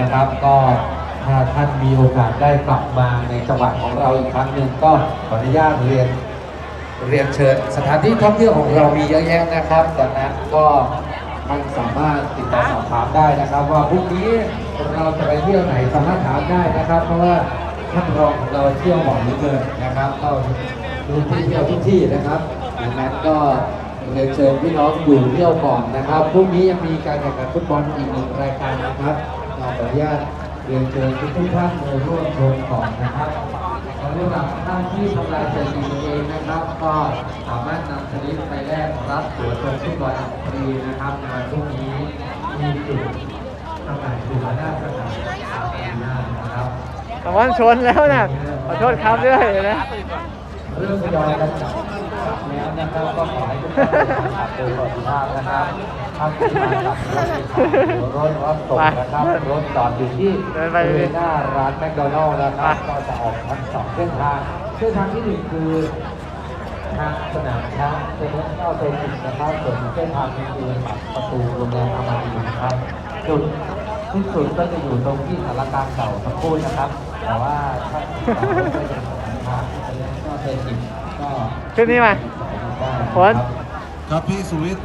นะครับ ก็ถ้าท่านมีโอกาสได้กลับมาในจังหวัดของเราอีกครั้งหนึ่งก็ขออนุญาตเรียนเรียนเชิญสถานที่ท่องเที่ยวของเรามีเยอะแยะนะครับดังนั้นก็ท่านสามารถติดต่อสอบถามได้นะครับ ว่าพรุ่งนี้เราจะไปเที่ยวไหนสามารถถามได้นะครับ เพราะว่าท่านรองของเราเที่ยวบ่อยเหลือเกินนะครับก็ดูที่เที่ยวทุกที่นะครับดังนั้นก็เรียนเชิญพี่น้องอยู่เที่ยวก่อนนะครับพรุ่งนี้ยังมีการแข่งขันฟุตบอลอีกหนึ่งรายการนะครับ ขออนุญาตเรียนเชิญทุกท่านมาร่วมชมก่อนนะครับสำหรับท่านที่ทำลายสถิติเองนะครับ ก็สามารถนำสลิปไปแลกรับตั๋วชมฟุตบอลฟรีนะครับในวันพรุ่งนี้มีจุดจำหน่ายตั๋วหน้าสนามสามปีหน้านะครับตะวันชนแล้วนะขอโทษครับด้วยนะ เรื่องทยอยกันแล้วนะครับก็ขอให้ทุกท่านขับโดยสวัสดิภาพนะครับท่านที่มากับรถรับส่งนะครับรถจอดอยู่ที่บริเวณหน้าร้านแมคโดนัลล์นะครับก็จะออกทั้งสองเส้นทางเส้นทางที่หนึ่งคือทางสนามช้างเซ็นทรัลเซนตินะครับส่วนเส้นทางนี้คือปากประตูโรงแรมอามารีนะครับจุดที่สุดก็จะอยู่ตรงที่สารกลางเก่าทั้งคู่นะครับ แต่ว่าถ้า เราไม่ไปถึงสนามช้างเซ็นทรัลเซนติก็ขึ้นนี่มาได้ฝนครับครับพี่สุวิทย์